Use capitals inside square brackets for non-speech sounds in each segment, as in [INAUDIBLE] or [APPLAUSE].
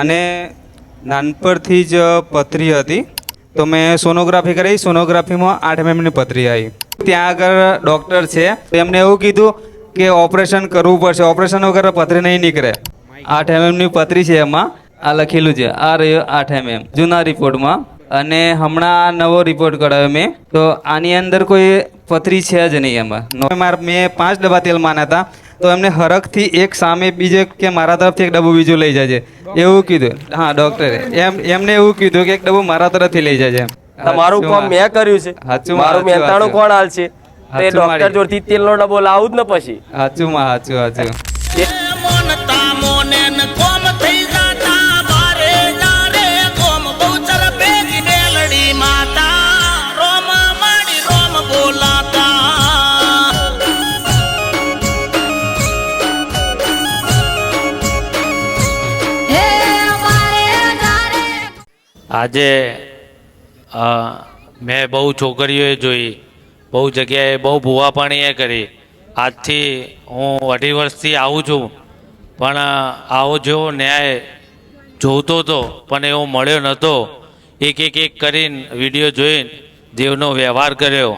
અને નાનપણથી જ પથરી હતી. તો મેં સોનોગ્રાફી કરી સોનોગ્રાફીમાં આઠ એમએમની પથરી આવી. ત્યાં આગળ ડૉક્ટર છે. એમને એવું કીધું કે ઓપરેશન કરવું પડશે. ઓપરેશન વગર પથરી નહીં નીકળે. આઠ એમએમની પથરી છે એમાં. આ લખેલું છે. આ રહ્યો આઠ એમએમ જૂના રિપોર્ટમાં. અને હમણાં આ નવો રિપોર્ટ કરાવ્યો મેં. તો આની અંદર કોઈ પથરી છે જ નહીં એમાં. મેં પાંચ ડબ્બા તેલ માન્યા હતા. તો એમને હરખથી એક સામે બીજે કે મારા તરફથી એક ડબ્બો બીજું લઈ જાય છે. એવું કીધું. હા ડોક્ટરે એમ એમને એવું કીધું કે એક ડબ્બો મારા તરફથી લઈ જાય છે તમારું કામ મેં કર્યું છે. સાચું મારું મહેતાણું હાચું. કોણ હાલ છે? તે ડોક્ટર જોડથી તેલનો ડબ્બો લાવું જ ને પછી. સાચું માં સાચું સાચું આજે મેં બહુ છોકરીઓએ જોઈ, બહુ જગ્યાએ બહુ ભૂવાપાણીએ કરી. આજથી હું અઢી વર્ષથી આવું છું. પણ આવો જેવો ન્યાય જોતો હતો પણ એવો મળ્યો નહોતો એક એક એક કરીને વીડિયો જોઈને દેવનો વ્યવહાર કર્યો.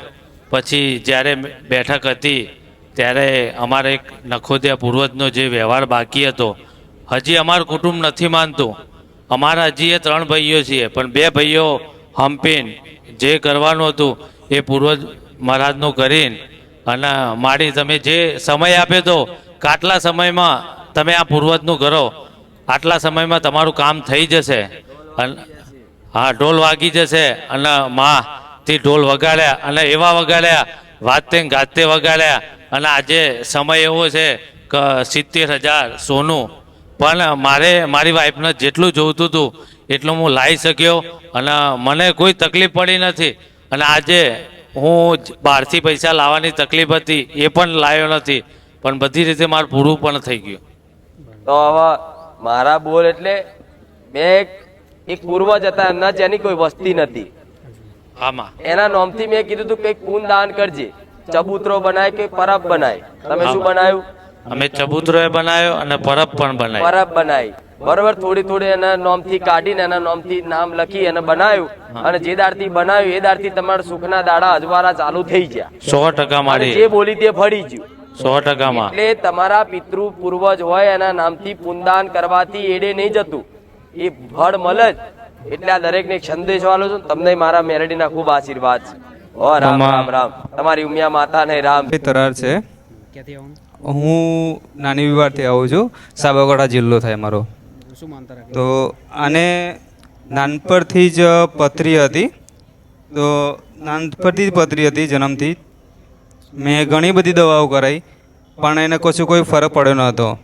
પછી જ્યારે બેઠક હતી, ત્યારે અમારે એક નખોદિયા પૂર્વજનો જે વ્યવહાર બાકી હતો, હજી અમારું કુટુંબ નથી માનતું. અમારા હજી એ ત્રણ ભાઈઓ છીએ, પણ બે ભાઈઓ હમ્પીન જે કરવાનું હતું એ પૂર્વજ મહારાજનું કરીને. અને માડી તમે જે સમય આપે તો આટલા સમયમાં તમે આ પૂર્વજનું કરો. આટલા સમયમાં તમારું કામ થઈ જશે. હા, ઢોલ વાગી જશે અને માથી ઢોલ વગાડ્યા અને એવા વગાડ્યા, વાતે ગાતે વગાડ્યા. અને આજે સમય એવો છે કે સિત્તેર હજાર સોનું પણ મારે મારી વાઈફને જેટલું જોઈતું હતું એટલું હું લાવી શક્યો અને મને કોઈ તકલીફ પડી નથી. અને આજે હું બહારથી પૈસા લાવવાની તકલીફ હતી એ પણ લાવ્યો નથી. પણ બધી રીતે મારું પૂરું પણ થઈ ગયું. તો હવે મારા બોલ એટલે બે એક પૂર્વજ હતા એમના જેની કોઈ વસ્તી નથી. આમાં. એના નોમથી મેં કીધું તું કંઈક પૂન દાન કરજે. ચબૂતરો બનાય કે પરબ બનાય. તમે શું બનાવ્યું અમે ચબૂતરોએ બનાવ્યો અને પરબ પણ બનાવી પરબ બનાવી બરોબર થોડી થોડી એના નોમથી કાઢીને એના નોમથી નામ લખી અને બનાવ્યું અને જે દાડથી બનાવ્યું એ દાડથી તમારા સુખના દાડા અજવારા ચાલુ થઈ ગયા. સો ટકા મારી જે બોલી તે ફરી ગયું. સો ટકામાં. એટલે તમારા પિતૃ પૂર્વજ હોય એના નામથી પુનદાન કરવાથી એડે નહીં જતું. એ ફળ મળે જ. એટલે આ દરેકને સંદેશ વાલો છું. તમને મારા મેરડીના ખૂબ આશીર્વાદ છે. ઓ રામ રામ રામ. તમારી ઉમિયા માતા ને રામ. તરાર છે. હું નાની વિવારથી આવું છું. સાબરકાંઠા જિલ્લો થાય મારો. તો આને નાનપણથી જ પથરી હતી. તો નાનપણથી જ પથરી હતી જન્મથી. મેં ઘણી બધી દવાઓ કરાવી પણ એને કશું કોઈ ફરક પડ્યો ન હતો.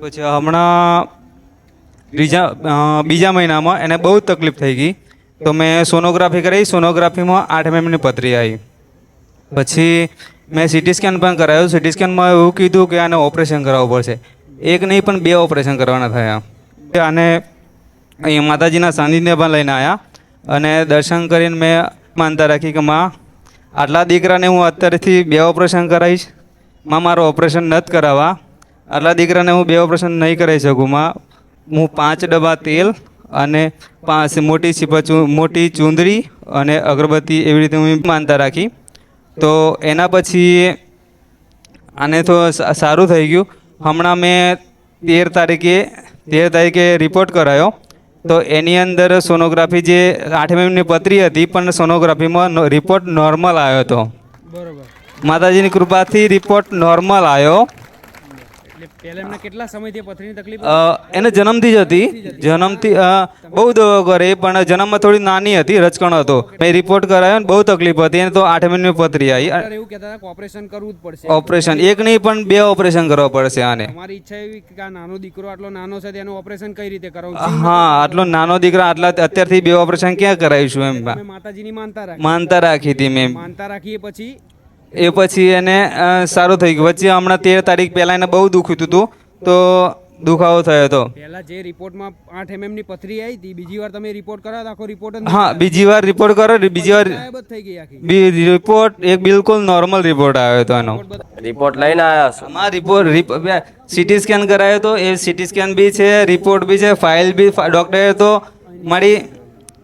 પછી હમણાં બીજા બીજા મહિનામાં એને બહુ તકલીફ થઈ ગઈ. તો મેં સોનોગ્રાફી કરાવી સોનોગ્રાફીમાં આઠ એમએમની પથરી આવી. પછી મેં સિટી સ્કેન પણ કરાવ્યું સિટી સ્કેનમાં એવું કીધું કે આને ઓપરેશન કરાવવું પડશે. એક નહીં, પણ બે ઓપરેશન કરવાના થયા. અને અહીંયા માતાજીના સાનિધ્ય પણ લઈને આવ્યા અને દર્શન કરીને મેં માનતા રાખી કે માં, આટલા દીકરાને હું અત્યારેથી બે ઓપરેશન કરાવીશ. માં, મારું ઓપરેશન નથી કરાવવા. આટલા દીકરાને હું બે ઓપરેશન નહીં કરાવી શકું, માં. હું પાંચ ડબ્બા તેલ અને પાંચ મોટી મોટી ચૂંદડી અને અગરબત્તી એવી રીતે હું માનતા રાખી. તો એના પછી આને તો સારું થઈ ગયું. હમણાં મેં તેર તારીખે તેર તારીખે રિપોર્ટ કરાયો. તો એની અંદર સોનોગ્રાફી જે આઠ એમએમની પતરી હતી પણ સોનોગ્રાફીમાં રિપોર્ટ નોર્મલ આવ્યો હતો. માતાજીની કૃપાથી રિપોર્ટ નોર્મલ આવ્યો. પહેલા એમને કેટલા સમયથી પથરીની તકલીફ એને જન્મથી જ હતી. જન્મથી બહુ દવા કરે પણ જન્મમાં થોડી નાની હતી રચકણ હતો. મેં રિપોર્ટ કરાયો ને બહુ તકલીફ હતી. એને તો આઠ મહિનાની પથરી આવી. એવું કહેતા હતા ઓપરેશન કરવું જ પડશે. ઓપરેશન એક નહીં પણ બે ઓપરેશન કરવા પડશે આને. મારી ઈચ્છા એવી કે આ નાનો દીકરો આટલો નાનો છે તેનું ઓપરેશન કઈ રીતે કરાવવું હા આટલો નાનો દીકરા આટલા અત્યારથી બે ઓપરેશન ક્યાં કરાવીશું એમ? માતાજીની માનતા રાખી. માનતા રાખી હતી મેં માનતા રાખીએ પછી એ પછી એને સારું થઈ ગયું. વચ્ચે હમણાં તેર તારીખ પહેલાં એને બહુ દુખ્યું હતું તો દુખાવો થયો હતો. પહેલા જે રિપોર્ટમાં આઠ એમએમની પથરી આવી હતી બીજી વાર તમે રિપોર્ટ કરાવો આખો રિપોર્ટ હા બીજી વાર રિપોર્ટ કરો બીજી વાર થઈ ગઈ આખી. રિપોર્ટ એક બિલકુલ નોર્મલ રિપોર્ટ આવ્યો હતો એનો. રિપોર્ટ લઈને આવ્યા છો? આમાં રિપોર્ટ સીટી સ્કેન કરાયો તો એ સીટી સ્કેન બી છે રિપોર્ટ બી છે ફાઇલ બી ડોક્ટરે તો મારી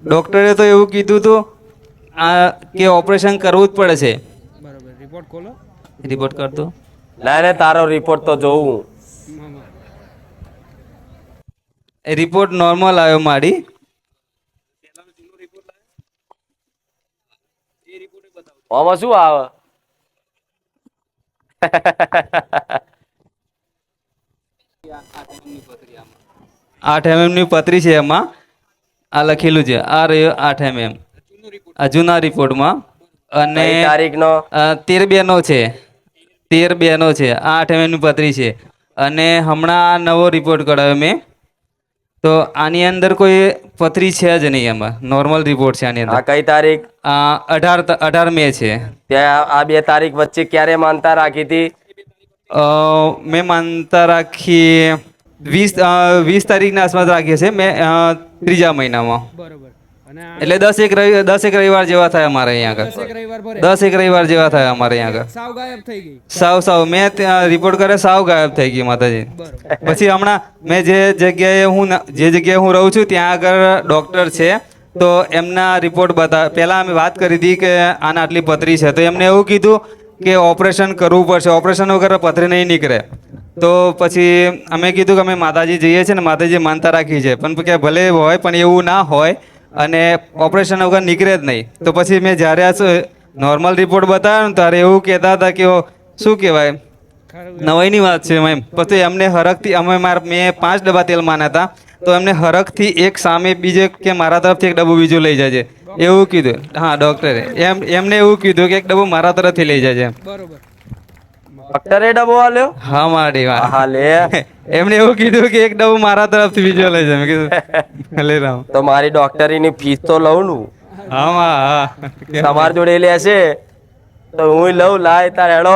ડૉક્ટરે તો એવું કીધું હતું આ કે ઓપરેશન કરવું જ પડે છે. રિપોર્ટ ખોલો. રિપોર્ટ કરતો લાઈને તારો રિપોર્ટ તો જોઉં. રિપોર્ટ નોર્મલ આવ્યો મારી. આમાં શું આવે? આઠ એમએમની પતરી છે એમાં. આ લખેલું છે. આ રહ્યો આઠ એમએમ આ જૂના રિપોર્ટમાં અને તારીખ નો તેર તેર બેનો છે. તેર બેનો છે. આઠ એમ એમની પત્રી છે. અને હમણાં આ નવો રિપોર્ટ કઢાવ્યો મેં. તો આની અંદર કોઈ પથરી છે જ નહીં એમાં. નોર્મલ રિપોર્ટ છે આની આ અંદર કઈ તારીખ? અઢાર અઢાર મે છે. ત્યાં આ બે તારીખ વચ્ચે ક્યારે માનતા રાખી હતી? મેં માનતા રાખી વીસ વીસ તારીખના આસપાસ રાખીએ છીએ. મેં ત્રીજા મહિનામાં. બરોબર. એટલે દસ એક રવિ દસ એક રવિવાર જેવા થાય અમારે અહીંયા આગળ. દસ એક રવિવાર જેવા થાય અમારે અહીંયા આગળ. સાવ ગાયબ થઈ ગઈ. સાવ સાવ. મેં ત્યાં રિપોર્ટ કરે સાવ ગાયબ થઈ ગઈ માતાજી. પછી હમણાં મેં જે જગ્યાએ હું જે જગ્યાએ હું રહું છું ત્યાં આગળ ડૉક્ટર છે. તો એમના રિપોર્ટ બતા પહેલાં અમે વાત કરી હતી કે આના આટલી પથરી છે. તો એમને એવું કીધું કે ઓપરેશન કરવું પડશે. ઓપરેશન વગર પથરી નહીં નીકળે. તો પછી અમે કીધું કે અમે માતાજી જઈએ છીએ ને માતાજી માનતા રાખી છે. પણ કે ભલે હોય પણ એવું ના હોય. અને ઓપરેશન વગર નીકળે જ નહીં. તો પછી મેં જ્યારે આ નોર્મલ રિપોર્ટ બતાવ્યો ને ત્યારે એવું કહેતા હતા કે શું કહેવાય નવાઈની વાત છે એમ. પછી એમને હરખથી, અમે મારા, મેં પાંચ ડબ્બા તેલ માન્યા હતા. તો એમને હરખથી એક સામે બીજે કે મારા તરફથી એક ડબ્બો બીજું લઈ જજે એવું કીધું. હા ડૉક્ટરે એમ, એમને એવું કીધું કે એક ડબ્બો મારા તરફથી લઈ જજે બરોબર. ડોક્ટરે ડબો આલ્યો? હા મારી વાત. હા લે. એમને એવું કીધું કે એક ડબો મારા તરફથી બીજો લઈ જાય. મેં કીધું લે રામ. તો મારી ડોક્ટરીની ફીસ તો લઉં નું. હા હા. તમારી જોડે લેશે. તો હું લઉં લાય તાર હેડો.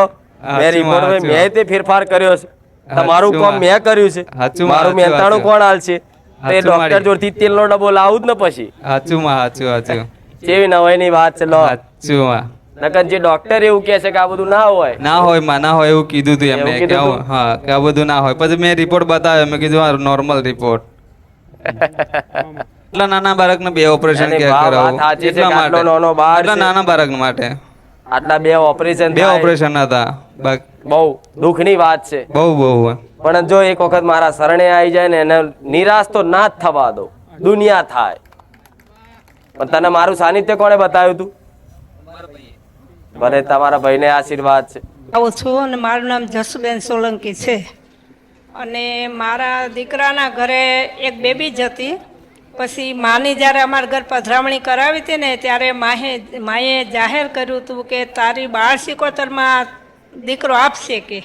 મેં રિપોર્ટ. મેં તે ફેરફાર કર્યો છે. તમારું કામમાં. કર્યું છે. મારું મહેનતાણું કોણ હાલ છે તે ડોક્ટર. જોડથી તેલનો ડબ્બો લાવું જ ને પછી. સાચું માં સાચું સાચું કેવી નવાઈની વાત છે લો. સાચું માં. નકર જે ડોક્ટર એવું કહે છે કે આ બધું ના હોય. ના હોયમાં ના હોય એવું કીધું હતું એમ એમને કે? હા કે આ બધું ના હોય. પછી મેં રિપોર્ટ બતાવ્યો મેં કીધું આ નોર્મલ રિપોર્ટ એટલા નાના બાળકને બે ઓપરેશન કે કરાવું? એટલા માટે આટલો નાનો બાળ એટલા નાના બાળક માટે. આટલા બે ઓપરેશન બે ઓપરેશન હતા બહુ દુઃખની વાત છે. બહુ બહુ પણ જો એક વખત મારા શરણે આવી જાય ને એને નિરાશ તો ના જ થવા દો. દુનિયા થાય. પણ તને મારું સાનિધ્ય કોણે બતાવ્યું તું? ભલે તમારા ભાઈને આશીર્વાદ છે. આવું છું અને મારું નામ જસુબેન સોલંકી છે. અને મારા દીકરાના ઘરે એક બેબી જ હતી. પછી માની જ્યારે અમારા ઘર પધરામણી કરાવી હતી ને ત્યારે માહે માએ જાહેર કર્યું હતું કે તારી બાળ સિકોતરમાં દીકરો આપશે કે.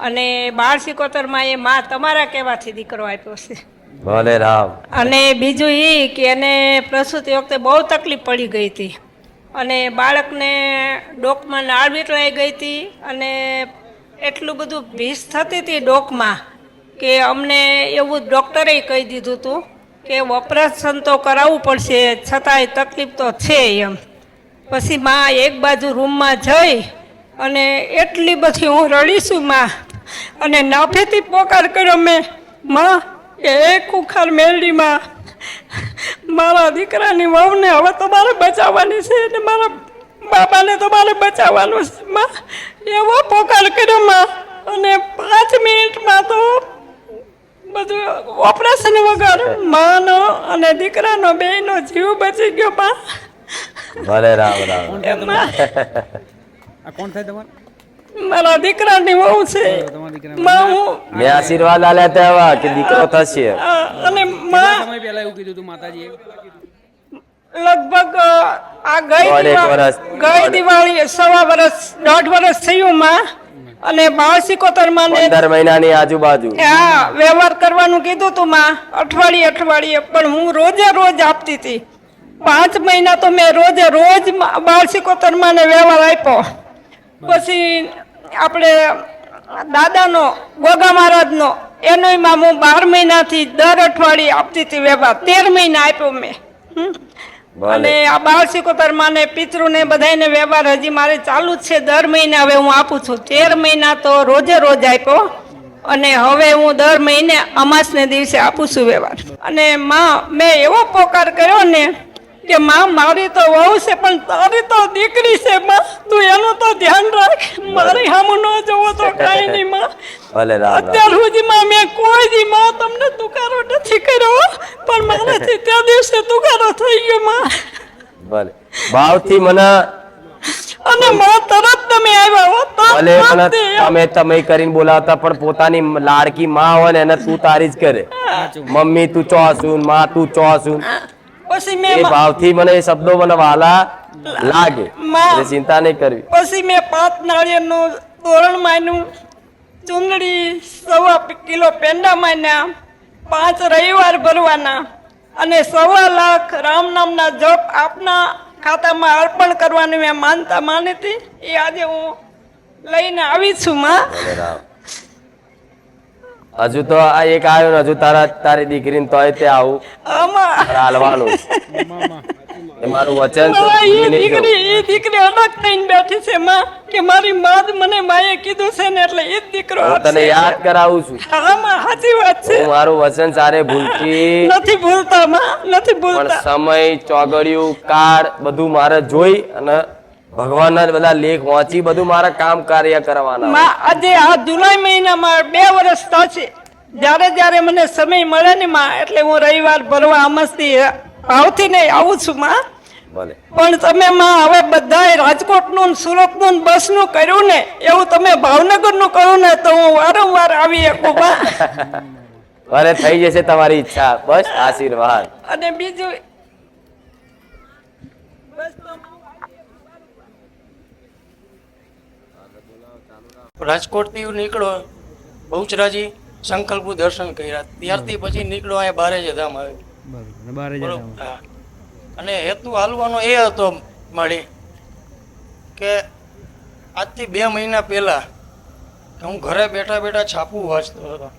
અને બાળ સિકોતરમાં એ મા તમારા કહેવાથી દીકરો આપ્યો છે. ભલે રામ. અને બીજું એ કે એને પ્રસૂતિ વખતે બહુ તકલીફ પડી ગઈ હતી. અને બાળકને ડોકમાં નાળ વીંટળાઈ ગઈ હતી અને એટલું બધું ભીસ થતી હતી ડોકમાં કે અમને એવું ડૉક્ટરે કહી દીધું હતું કે ઓપરેશન તો કરાવવું પડશે, છતાંય તકલીફ તો છે એમ. પછી માં એક બાજુ રૂમમાં જઈ અને એટલી બધી હું રડીશું માં. અને નાફેથી પોકાર કર્યો મેં. માં એક ઉખાર મેલડીમાં મારા દીકરાની વહુને હવે તો મારે બચાવવાની છે અને મારા બાબાને મારે બચાવવાનું છે. માં એવો પોકાર કર્યો માં. અને પાંચ મિનિટમાં તો બધું ઓપરેશન વગર માનો અને દીકરાનો બેયનો જીવ બચી ગયો માં. ભલે રામ રામ. કોણ થાય તમારે? મારા દીકરાની વહુ છે. માં હું મેં આશીર્વાદ આલ્યા તેવા કે દીકરો થશે. અને માં સમય પહેલા એવું કીધું તું માતાજી લગભગ આ ગઈ. ગઈ દિવાળી સવા વર્ષ દોઢ વર્ષ થયું માં. અને બાળસિકોતરમાં ને પંદર મહિનાની આજુબાજુ. હા વ્યવહાર કરવાનું કીધું તું માં. અઠવાડિયે અઠવાડિયે પણ હું રોજે રોજ આપતી હતી. પાંચ મહિના તો મેં રોજે રોજ બાળસિકોતરમાં વ્યવહાર આપ્યો. પછી આપણે દાદાનો ગોગા મહારાજનો એનોયમાં હું બાર મહિનાથી દર અઠવાડિયે આપતી હતી વ્યવહાર તેર મહિના આપ્યો મેં. અને આ બાળ સિકોતરમાં ને પિતૃને બધાયને વ્યવહાર હજી મારે ચાલુ જ છે. દર મહિને હવે હું આપું છું. તેર મહિના તો રોજે રોજ આપ્યો. અને હવે હું દર મહિને અમાસને દિવસે આપું છું વ્યવહાર અને માં મેં એવો પોકાર કર્યો ને કે માં મારી તો વહુ છે પણ તારી તો દીકરી છે માં. તું એનું તો ધ્યાન રાખ. મારી હામ ન જોવો તો કાંઈ નહીં માં. ભલે રામ અત્યાર સુધીમાં મેં કોઈ દી માં તમને તુકારો નથી કર્યો પણ મારાથી [LAUGHS] તે દિવસે તુકારો થઈ ગયો માં. ભલે. ભાવથી મને અને માં તરત તમે આવ્યા હો. ભલે પણ તમે તમે કરીને બોલાવતા પણ પોતાની લાડકી માં હોય ને એને તું તારી જ કરે. મમ્મી તું ચોસુનમાં તું ચોસુન પછી મેં ભાવથી મને એ શબ્દો મને વાલા લાગે એટલે ચિંતા નહીં કરવી. પછી મેં પાંચ નાળિયેરનું તોરણ માન્યું. ચૂંદડી સવા કિલો પેંડા માન્યા. પાંચ રવિવાર ભરવાના. અને સવા લાખ રામ નામના જપ આપના ખાતામાં અર્પણ કરવાની મેં માનતા માની હતી. એ આજે હું લઈને આવી છું માં. હજુ તો આ એક આવ્યો ને હજુ તારા તારી દીકરીને તોય તે આવું. આમાં. હાલવાનું. મારું વચન દીકરી દીકરી અલગ થઈને બેઠી છે માં કે મારી માં મને માએ કીધું છે ને એટલે એ દીકરો તને યાદ કરાવું છું. હા માં સાચી વાત છે. મારું વચન સારે ભૂલતી નથી ભૂલતા માં નથી પણ ભૂલતા. સમય ચોગડિયું કાળ બધું મારે જોઈ અને ભગવાનના બધા લેખ વાંચી બધું મારે કામ કાર્ય કરવાના. આજે આ જુલાઈ મહિનામાં બે વર્ષ થશે. જ્યારે જ્યારે મને સમય મળે ને માં એટલે હું રવિવાર ભરવા આમસ્તી આવતી નહીં આવું છું માં. પણ તમે માં હવે બધાએ રાજકોટનું ને સુરતનું ને બસનું કર્યું ને એવું તમે ભાવનગરનું કર્યું ને તો હું વારંવાર આવી શકું માં. [LAUGHS] ભલે થઈ જશે તમારી ઈચ્છા. બસ આશીર્વાદ. અને બીજું રાજકોટથી નીકળો બહુચરાજી સંકલ્પ દર્શન કર્યા. ત્યારથી પછી નીકળો અહીંયા બારે જ ધામ આવે. બરોબર બાર હજાર બરોબર હા. અને હેતુ હાલવાનો એ હતો મારી કે આજથી બે મહિના પહેલા હું ઘરે બેઠા બેઠા છાપું વાંચતો હતો.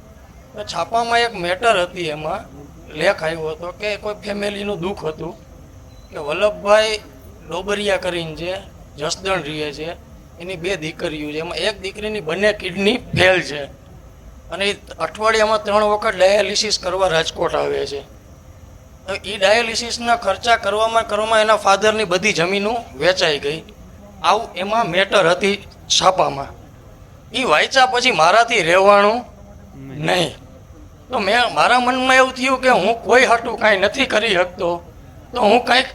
તો છાપામાં એક મેટર હતી એમાં લેખ આવ્યો હતો કે કોઈ ફેમિલીનું દુઃખ હતું કે વલ્લભભાઈ ડોબરિયા કરીને છે જસદણ રહે છે એની બે દીકરીઓ છે. એમાં એક દીકરીની બંને કિડની ફેલ છે. અને અઠવાડિયામાં ત્રણ વખત ડાયાલિસિસ કરવા રાજકોટ આવે છે. હવે એ ડાયાલિસિસના ખર્ચા કરવામાં કરવામાં એના ફાધરની બધી જમીનો વેચાઈ ગઈ. આવું એમાં મેટર હતી છાપામાં. એ વાંચ્યા પછી મારાથી રહેવાનું નહીં. તો મેં મારા મનમાં એવું થયું કે હું કોઈ હટું કાંઈ નથી કરી શકતો. તો હું કાંઈક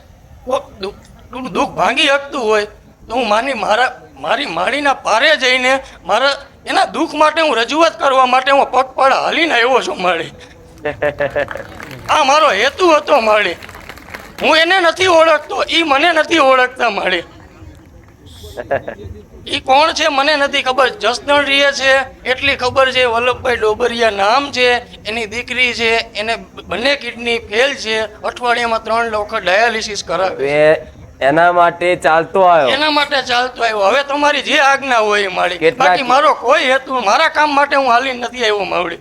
દુઃખ ભાંગી શકતું હોય. તો હું માની મારા મારી માળીના પારે જઈને મારા એના દુઃખ માટે હું રજૂઆત કરવા માટે હું પગપાળા હાલીને આવ્યો છું માળી આ મારો હેતુ હતો માળી હું એને નથી ઓળખતો એ મને નથી ઓળખતા માળી એ કોણ છે મને નથી ખબર. જસદણ રીએ છે, એટલી ખબર છે, વલ્લભભાઈ ડોબરિયા નામ છે, એની દીકરી છે, એને બંને કિડની ફેલ છે, અઠવાડિયામાં ત્રણ લોકો ડાયાલિસિસ કરાવે એના માટે ચાલતો આવ્યો. એના માટે ચાલતો આવ્યો. હવે તમારી જે આજ્ઞા હોય એ માળી બાકી મારો કોઈ હેતુ મારા કામ માટે હું હાલી નથી આવ્યો માવડી.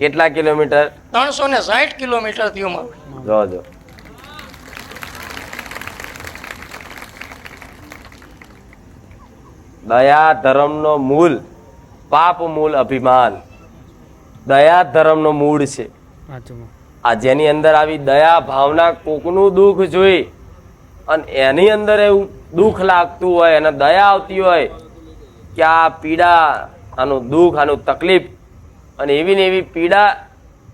કેટલા કિલોમીટર? ત્રણસો ને સાઠ કિલોમીટર થયો માવડી. જો જો. દયા ધર્મનો મૂળ પાપ મૂળ અભિમાન. દયા ધર્મનો મૂળ છે. આ જેની અંદર આવી દયા ભાવના કોકનું દુઃખ જોઈ અને એની અંદર એવું દુઃખ લાગતું હોય એને દયા આવતી હોય કે આ પીડા આનું દુઃખ આનું તકલીફ અને એવી ને એવી પીડા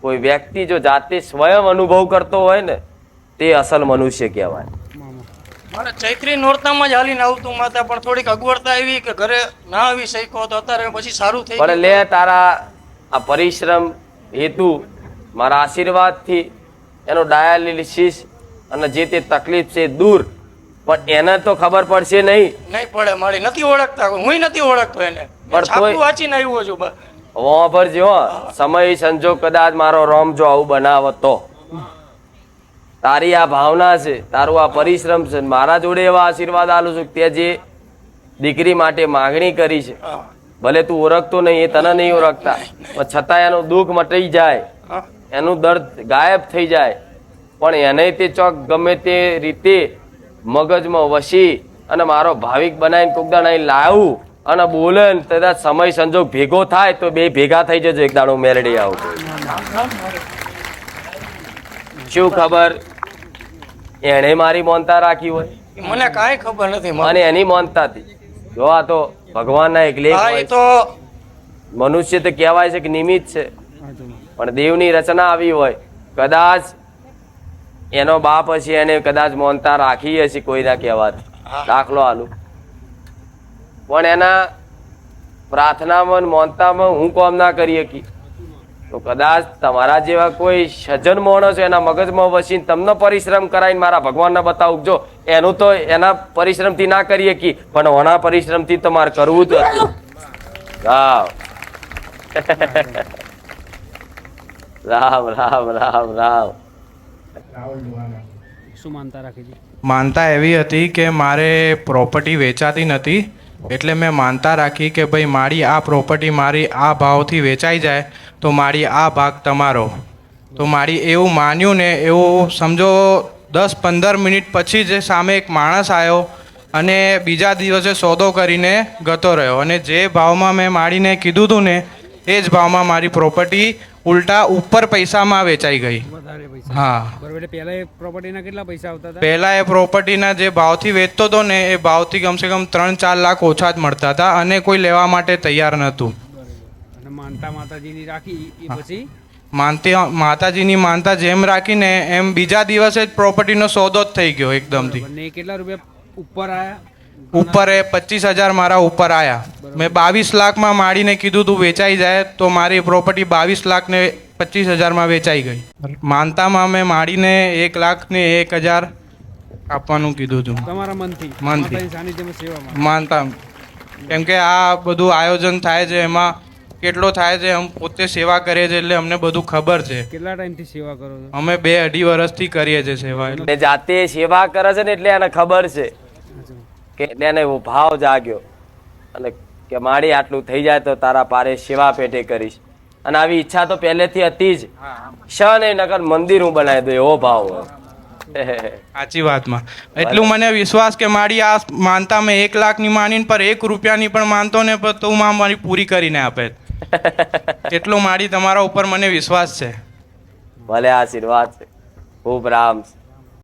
કોઈ વ્યક્તિ જો જાતે સ્વયં અનુભવ કરતો હોય ને તે અસલ મનુષ્ય કહેવાય. મારે ચૈત્રી નોરતામાં જ હાલીને આવતું માતા પણ થોડીક અગવડતા આવી કે ઘરે ના આવી શક્યો તો અત્યારે પછી સારું થઈ પણ લે તારા આ પરિશ્રમ હેતુ મારા આશીર્વાદથી એનો ડાયાલિસિસ અને જે તે તકલીફ છે દૂર. પણ એને તો ખબર પડશે નહીં. નહીં પડે મારી નથી ઓળખતા હું નથી ઓળખતો એને. પણ તોય- વાંચીને આવ્યો છું બસ. પર જો સમય સંજોગ કદાચ મારો રોમ જો આવું બનાવતો. તારી આ ભાવના છે તારું આ પરિશ્રમ છે મારા જોડે એવા આશીર્વાદ આલું છું તે જે દીકરી માટે માગણી કરી છે. ભલે તું ઓળખતો નહીં એ તને નહીં ઓળખતા. પણ છતાં એનું દુઃખ મટી જાય. એનું દર્દ ગાયબ થઈ જાય. પણ એને તે ચોક ગમે તે રીતે મગજમાં વસી અને મારો ભાવિક બનાવીને કોક દાડો અહીં લાવું અને બોલે ને તથા સમય સંજોગ ભેગો થાય તો બે ભેગા થઈ જજો એક દાડો મેલડી આવું. શું ખબર? એણે મારી મોનતા રાખી હોય. મને કાંઈ ખબર નથી મને એની મોનતા હતી. જો આ તો ભગવાનના એક લેખ. તો મનુષ્ય તો કહેવાય છે કે નિમિત્ત છે. પણ દેવની રચના આવી હોય. કદાચ એનો બાપ હશે એને કદાચ મોનતા રાખી હશે કોઈના કહેવાથી દાખલો આલુ. પણ એના પ્રાર્થનામાં મોનતામાં હું કોમ ના કરી શકી? તો કદાચ તમારા જેવા કોઈ સજ્જન માણસ એના મગજમાં વસીને તમને પરિશ્રમ કરાવીને મારા ભગવાનને બતાવું જો એનું તો એના પરિશ્રમથી ના કરી શકી પણ ઓના પરિશ્રમથી તમારે કરવું જ હતું. રામ. રામ રામ રામ રામ. શું માનતા રાખી છે? માનતા એવી હતી કે મારે પ્રોપર્ટી વેચાતી નથી, એટલે મેં માનતા રાખી કે ભાઈ મારી આ પ્રોપર્ટી મારી આ ભાવથી વેચાઈ જાય, તો મારી આ ભાગ તમારો. તો મારી એવું માન્યું ને એવું સમજો દસ પંદર મિનિટ પછી જ સામે એક માણસ આવ્યો અને બીજા દિવસે સોદો કરીને ગતો રહ્યો. અને જે ભાવમાં મેં માડીને કીધું હતું ને, એ જ ભાવમાં મારી પ્રોપર્ટી ઉલટા ઉપર પૈસામાં વેચાઈ ગઈ. હા. બરોબર એટલે પહેલા એ પ્રોપર્ટીના કેટલા પૈસા આવતા હતા? પહેલા એ પ્રોપર્ટીના જે ભાવથી વેચતો હતો ને એ ભાવથી કમસે કમ ત્રણ ચાર લાખ ઓછા જ મળતા હતા અને કોઈ લેવા માટે તૈયાર નહોતું. અને માનતા માતાજીની રાખી એ પછી? માનતી માતાજીની માનતા જેમ રાખીને એમ બીજા દિવસે જ પ્રોપર્ટીનો સોદો જ થઈ ગયો એકદમથી. કેટલા રૂપિયા ઉપર આયા? ઉપર એ પચીસ હજાર મારા ઉપર આવ્યા મેં બાવીસ લાખમાં માડીને કીધું તું વેચાઈ જાય તો મારી પ્રોપર્ટી બાવીસ લાખને પચીસ હજારમાં વેચાઈ ગઈ. માનતામાં મેં માડીને એક લાખને એક હજાર આપવાનું કીધું હતું તમારા મનથી? માનતા. કેમ કે આ બધું આયોજન થાય છે એમાં. કેટલો થાય છે અમે પોતે સેવા કરીએ છીએ એટલે અમને બધું ખબર છે. કેટલા ટાઈમથી સેવા કરો છો? અમે બે અઢી વર્ષથી કરીએ છીએ સેવા. એટલે જાતે સેવા કરે છે ને એટલે એને ખબર છે. કે એટલે એને એવો ભાવ જાગ્યો અને કે મારી આટલું થઈ જાય તો તારા પારે સેવા પેટે કરીશ. અને આવી ઈચ્છા તો પહેલેથી હતી જ. શ ને નગર મંદિર હું બનાવી દઉં એવો ભાવ સાચી વાતમાં. એટલું મને વિશ્વાસ કે મારી આ માનતા મેં એક લાખની માનીને પર એક રૂપિયાની પણ માનતો ને પણ તું માં મારી પૂરી કરીને આપે. એટલું મારી તમારા ઉપર મને વિશ્વાસ છે. ભલે આશીર્વાદ છે. ખૂબ રામ છે.